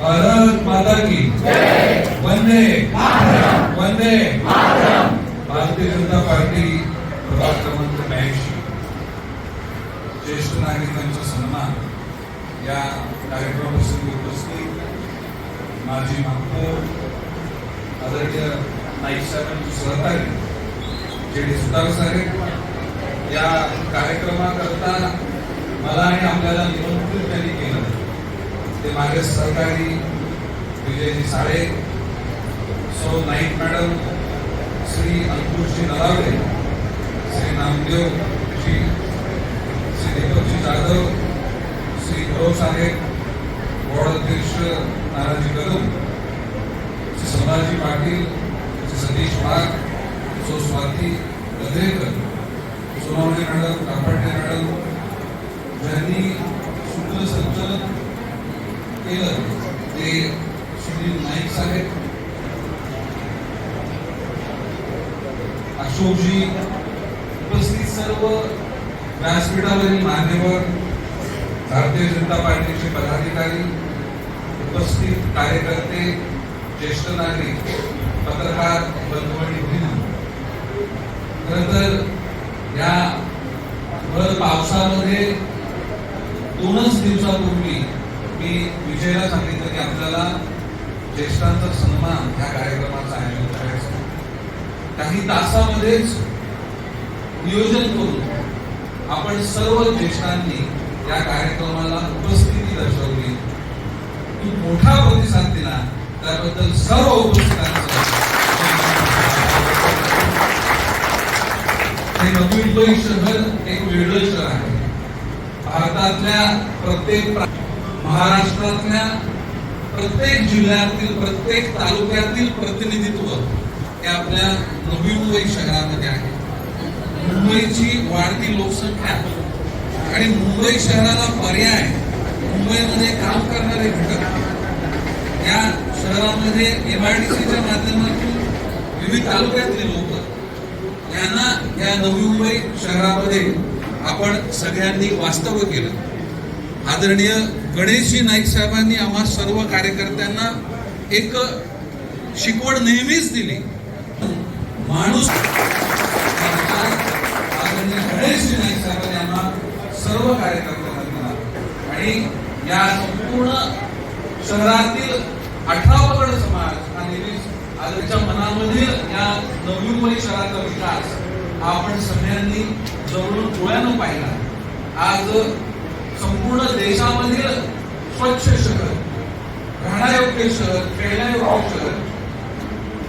भारत माता की वंदे वंदे भारतीय जनता पार्टी प्रभाग क्रमांक ब्याऐंशी ज्येष्ठ नागरिकांचा सन्मान या कार्यक्रमाप्रसंगी उपस्थित. माजी महापौर आदरणीय नाईक साहेबांचे सहकारी जे डी सुधार साहेब या कार्यक्रमाकरता मला आणि आपल्याला निमंत्रित त्यांनी केलं. ते माझे सहकारी विजयजी साळे सौ नाईक मॅडम श्री अंकुशजी नलावडे श्री नामदेवजी श्री दीपकजी जाधव श्री गौरव साहेब वॉर्ड अध्यक्ष नाराजी कदम श्री संभाजी पाटील श्री सतीश वाघ सो स्वाती गद्रेकर सोनावणे मॅडम कापडणे मॅडम ज्यांनी सूत्रसंचलन केलं ते श्री नाईक साहेब अशोकजी उपस्थित सर्व व्यासपीठावरील मान्यवर भारतीय जनता पार्टीचे पदाधिकारी उपस्थित कार्यकर्ते ज्येष्ठ नागरिक पत्रकार बंधू आणि भगिनी खरंतर तर या भर पावसामध्ये दोनच दिवसापूर्वी मी विजयला सांगितलं की आपल्याला ज्येष्ठांचा सन्मान ह्या कार्यक्रमाचं आयोजन करायचं काही तासामध्येच नियोजन करून आपण सर्व ज्येष्ठांनी या कार्यक्रमाला उपस्थिती दर्शवली. तू मोठा प्रतिसाद दिला त्याबद्दल सर्व उपस्थितांचं हे नवी मुंबई शहर एक वेगळं शहर आहे. भारतातल्या प्रत्येक महाराष्ट्रातल्या प्रत्येक जिल्ह्यातील प्रत्येक तालुक्यातील प्रतिनिधित्व हे आपल्या नवी मुंबई शहरामध्ये आहे. मुंबईची वाढती लोकसंख्या आणि मुंबई शहराला पर्याय मुंबईमध्ये काम करणारे घटक. या शहरामध्ये एमआयडीसीच्या माध्यमातून विविध तालुक्यातले लोक यांना या नवी मुंबई शहरामध्ये आपण सगळ्यांनी वास्तव्य केलं. आदरणीय गणेशजी नाईक साहेबांनी आम्हा सर्व कार्यकर्त्यांना एक शिकवण नेहमीच दिली. माणूस आदरणीय गणेशजी नाईक साहेबांनी आम्हा सर्व कार्यकर्त्यांना आणि या संपूर्ण शहरातील अठरा पगड समाज हा नेहमीच आजच्या मनामधील या नवयुगमयी शहराचा विकास हा आपण सगळ्यांनी जवळून डोळ्यानं पाहिला. आज संपूर्ण देशामधील स्वच्छ शहर राहण्यायोग्य शहर खेळण्यायोग्य शहर.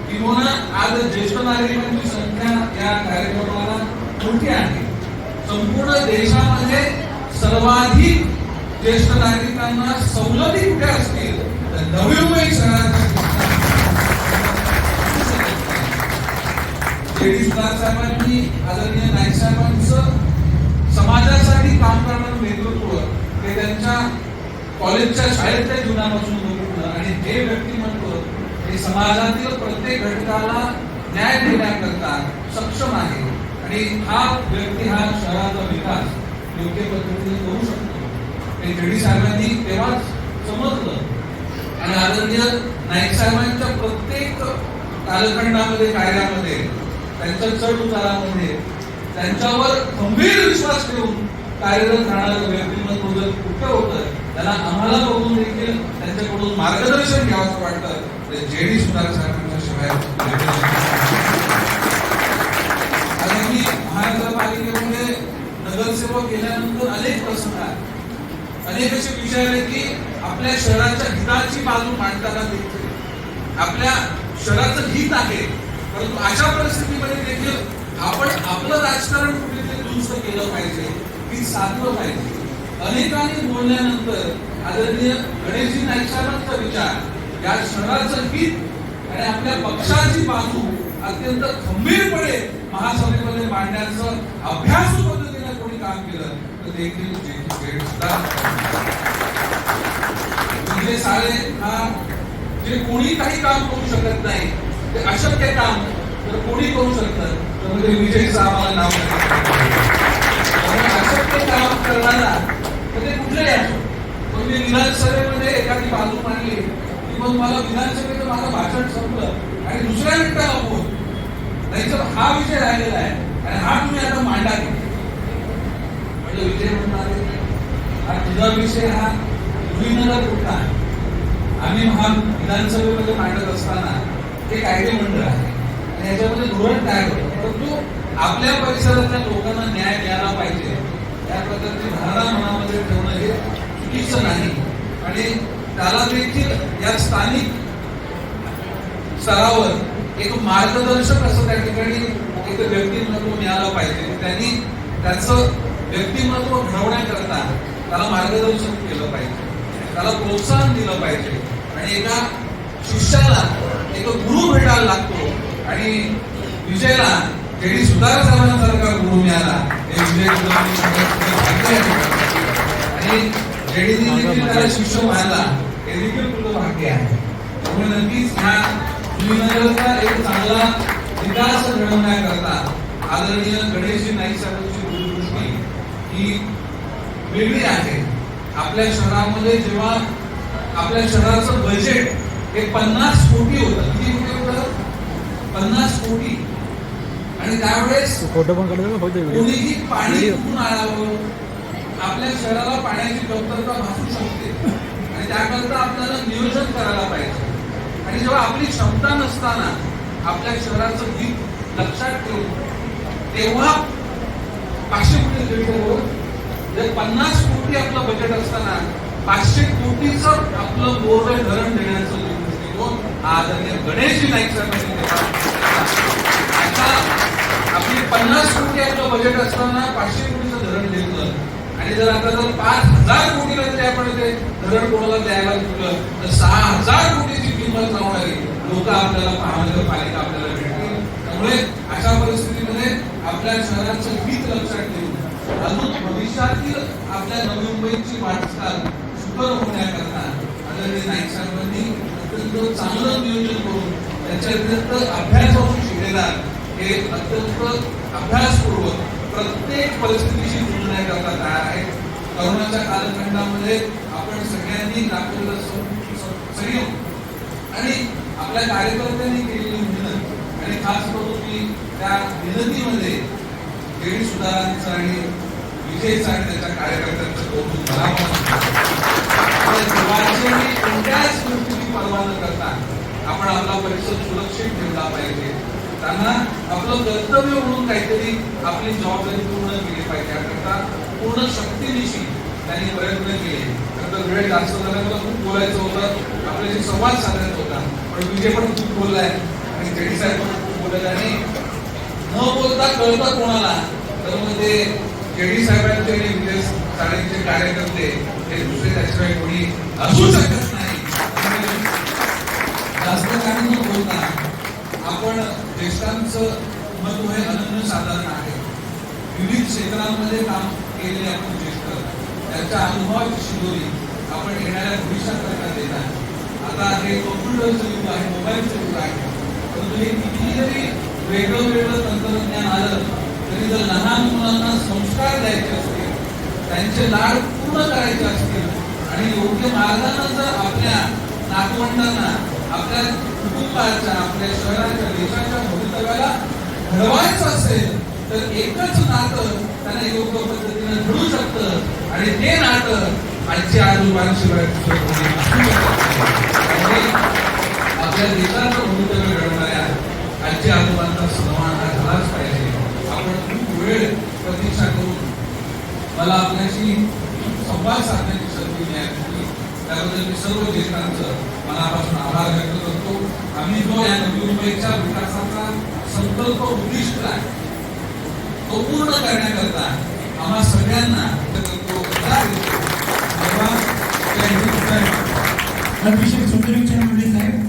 किंवा आज ज्येष्ठ नागरिकांची संख्या या कार्यक्रमाला मोठी आहे. संपूर्ण देशामध्ये सर्वाधिक ज्येष्ठ नागरिकांना सवलती कुठे असतील? तर नवी मुंबई शहरात जेडी साहेबांनी आदरणीय नाईक साहेबांचं समाजासाठी काम करणारं नेतृत्व हे त्यांच्या कॉलेजच्या शाळेतल्या जीवनापासून बघितलं आणि हे व्यक्तिमत्व हे समाजातील प्रत्येक घटकाला न्याय देण्याकरता सक्षम आहे. आणि हा व्यक्ती हा शहराचा विकास योग्य पद्धतीने करू शकतो. हे जेडी साहेबांनी तेव्हाच समजलं. आणि आदरणीय नाईक साहेबांच्या प्रत्येक कालखंडामध्ये कार्यामध्ये त्यांच्या चढ उतारामध्ये त्यांच्यावर गंभीर विश्वास ठेवून कार्यरत राहणाऱ्या व्यक्तिमत्व जर कुठं होतं? त्याला आम्हाला बघून देखील त्यांच्याकडून मार्गदर्शन घ्यावं वाटतं. ते जेडी सुधार साहेबांच्या शिवाय आणि की महानगरपालिकेमध्ये नगरसेवक गेल्यानंतर अनेक प्रसंग आहेत. अनेक असे विषय आहेत की आपल्या शहराच्या हिताची बाजू मांडताना देखील. आपल्या शहराचं हित आहे. परंतु अशा परिस्थितीमध्ये देखील आपण आपलं राजकारण कुठेतरी दुरुस्त केलं पाहिजे ही साधलं पाहिजे. अनेकांनी बोलल्यानंतर आदरणीय गणेशजी नाईक विचार या शहराचं हित आणि आपल्या पक्षाची बाजू अत्यंत खंबीरपणे महासभेमध्ये मांडण्याचं अभ्यास पद्धतीने कोणी काम केलं तर देखील जे- म्हणजे साळे हा जे कोणी काही काम करू शकत नाही ते अशक्य काम तर कोणी करू शकतं? तर म्हणजे विजयचं आम्हाला नाव नाही. अशक्य काम करणारा तर ते कुठलेही असो पण मी विधानसभेमध्ये एखादी बाजू मांडली की मग मला विधानसभेचं माझं भाषण संपलं आणि दुसऱ्या मिनिटाला बोल नाही तर हा विषय राहिलेला आहे आणि हा तुम्ही आता मांडा की म्हणजे विजय म्हणणार हा तुझा विषय हा भुईनगर कुठला आहे आम्ही महा विधानसभेमध्ये मांडत असताना ते कायदे मंडळ आहे. याच्यामध्ये धोरण काय होतं? परंतु आपल्या परिसरातल्या लोकांना न्याय द्यायला पाहिजे. या प्रकारची धारणा मनामध्ये ठेवणं हे चुकीचं नाही. आणि त्याला देखील या स्थानिक स्तरावर एक मार्गदर्शक असं त्या ठिकाणी एक व्यक्तिमत्व मिळालं पाहिजे. त्यांनी त्याचं व्यक्तिमत्व घडवण्याकरता त्याला मार्गदर्शन केलं पाहिजे. त्याला प्रोत्साहन दिलं पाहिजे. आणि एका शिष्याला एक गुरु भेटायला लागतो. आणि विजयला जेडी सुधार साहेबांसारखा गुरु मिळाला. हे. आणि जेडीने देखील त्याला शिष्य व्हायला हे देखील तुझं भाग्य आहे. त्यामुळे नक्कीच ह्या श्रीनगरचा एक चांगला विकास घडवण्याकरता आदरणीय गणेशजी नाईक साहेबांची दूरदृष्टी ही वेगळी आहे. आपल्या शहरामध्ये जेव्हा आपल्या शहराचं बजेट हे पन्नास कोटी होतं किती कोटी होतं? पन्नास कोटी. आणि त्यावेळेस फोटो पण कोणीही पाणी कुठून आणावं आपल्या शहराला पाण्याची कमतरता भासू शकते. आणि त्याकरता आपल्याला नियोजन करायला पाहिजे. आणि जेव्हा आपली क्षमता नसताना आपल्या शहराचं हित लक्षात ठेवून तेव्हा पाचशे कोटी देतो जर पन्नास कोटी आपलं बजेट असताना पाचशे कोटीचं आपलं बोरवे धरण देण्याचं दृष्टिकोन आदरणीय गणेशजी नाईक साहेबांनी. आता आपली पन्नास कोटी आपलं बजेट असताना पाचशे कोटीचं धरण घेतलं. आणि जर आता जर पाच हजार कोटीला जरी आपण ते धरण कोणाला द्यायला चुकलं तर सहा हजार कोटीची किंमत लावणारी लोक आपल्याला महानगरपालिका आपल्याला भेटतील. त्यामुळे अशा परिस्थितीमध्ये आपल्या शहराचं हित लक्षात ठेवून अजून भविष्यातील आपल्या नवी मुंबईची वाटचाल सुकर होण्याकरता आदरणीय नाईक साहेबांनी अत्यंत चांगलं नियोजन करून त्यांच्या अभ्यास संविधान हे अत्यंत अभ्यासपूर्वक प्रत्येक परिस्थितीशी जुळण्याकरता तयार आहे. करोनाच्या कालखंडामध्ये आपण सगळ्यांनी दाखवलेलं संयम. आणि आपल्या कार्यकर्त्यांनी केलेली मेहनत आणि खास करून की त्या मेहनतीमध्ये गेडी सुधारांचं आणि विजयचं आणि त्याच्या कार्यकर्त्यांचं कौतुक करावं. कोणत्याच गोष्टीची पर्वा न करता आपण आपला परिसर सुरक्षित ठेवला पाहिजे. त्यांना आपलं कर्तव्य म्हणून काहीतरी आपली जबाबदारी पूर्ण केली पाहिजे. याकरता पूर्ण शक्तीनिशी त्यांनी प्रयत्न केले. तर वेळ जास्त झाला मला खूप बोलायचं होतं. आपल्याशी संवाद साधायचा होता. पण विजय पण खूप बोललाय. आणि जेडी साहेब पण खूप बोलले आणि न बोलता कळतं कोणाला? तर मग ते जेडी साहेबांचे आणि विजय साळेंचे कार्यकर्ते हे दुसरे त्याशिवाय कोणी असू शकत नाही. जास्त काही न बोलता आपण ज्येष्ठांचं महत्त्व हे अनन्यसाधारण आहे. विविध क्षेत्रांमध्ये काम केलेले आपण ज्येष्ठ. त्यांच्या अनुभवाची शिदोरी आपण येणाऱ्या भविष्याकरता करण्यात आहे. आता हे कॉम्प्युटरचं युग आहे मोबाईलचं युग आहे. परंतु हे कितीही जरी वेगळं वेगळं तंत्रज्ञान आलं तरी जर लहान मुलांना संस्कार द्यायचे असतील त्यांचे लाड पूर्ण करायचे असतील आणि योग्य मार्गानं जर आपल्या नातवंडांना आपल्या कुटुंबाच्या आपल्या शहराच्या देशाच्या भवितव्याला घडवायचं असेल तर एकच नातं त्यांना योग्य पद्धतीने घडू शकतं. आणि ते नातं आजच्या आजोबांशिवाय आपल्या देशाचं भवितव्य घडवणाऱ्या आजच्या आजोबांचा सन्मान हा झालाच पाहिजे. आपण खूप वेळ प्रतीक्षा करून मला आपल्याशी संवाद साधण्याची संधी मिळाली. त्याबद्दल मी सर्व नेत्यांचं मनापासून आभार व्यक्त करतो. आम्ही जो या नवी विकासाचा संकल्प उद्दिष्ट आहे तो पूर्ण करण्याकरता आम्हा सगळ्यांना अतिशय सुंदर विचार म्हणले साहेब